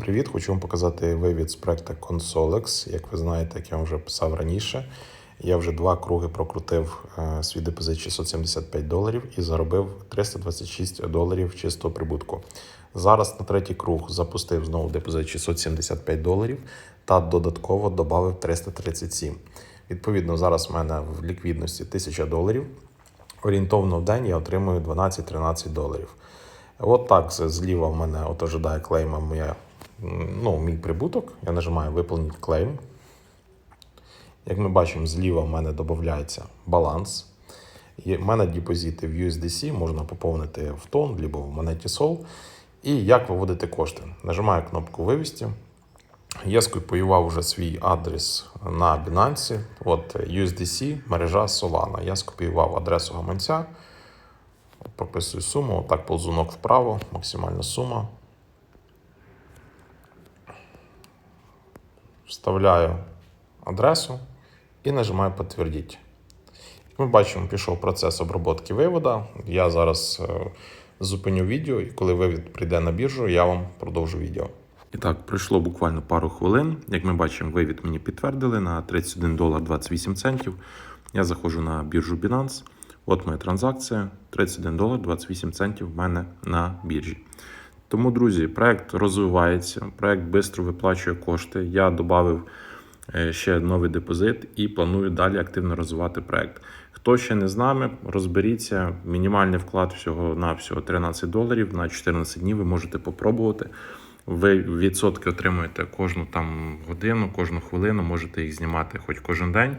Привіт, хочу вам показати вивід з проекту Consolex. Як ви знаєте, як я вам вже писав раніше, я вже два круги прокрутив е, свій депозит 675 доларів і заробив 326 доларів чистого прибутку. Зараз на третій круг запустив знову депозит 675 доларів та додатково додав 337. Відповідно, зараз в мене в ліквідності 1000 доларів. Орієнтовно в день я отримую 12-13 доларів. От так зліва в мене от ожидає клейма моя, ну, мій прибуток. Я нажимаю виповнити клейм. Як ми бачимо, зліва в мене додається баланс. І в мене депозити в USDC можна поповнити в тон, або в монеті Sol. І як виводити кошти? Нажимаю кнопку вивести. Я скопіював вже свій адрес на Binance. От USDC, мережа Solana. Я скопіював адресу гаманця. Прописую суму, отак ползунок вправо, максимальна сума. Вставляю адресу і нажимаю підтвердити. Як ми бачимо, пішов процес обробки вивода. Я зараз е, зупиню відео, і коли вивід прийде на біржу, я вам продовжу відео. І так, пройшло буквально пару хвилин. Як ми бачимо, вивід мені підтвердили на 31 долар 28 центів. Я заходжу на біржу Binance. От моя транзакція 31 долар 28 центів в мене на біржі. Тому, друзі, проект розвивається, проект швидко виплачує кошти. Я додав ще новий депозит і планую далі активно розвивати проект. Хто ще не з нами, розберіться. Мінімальний вклад всього на всього 13 доларів на 14 днів. Ви можете попробувати. Ви відсотки отримуєте кожну там годину, кожну хвилину, можете їх знімати хоч кожен день.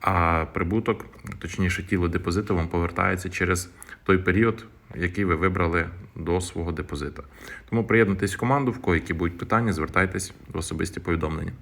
А прибуток, точніше, тіло депозиту вам повертається через той період, який ви вибрали до свого депозита. Тому приєднуйтесь в команду, в кого які будуть питання, звертайтесь в особисті повідомлення.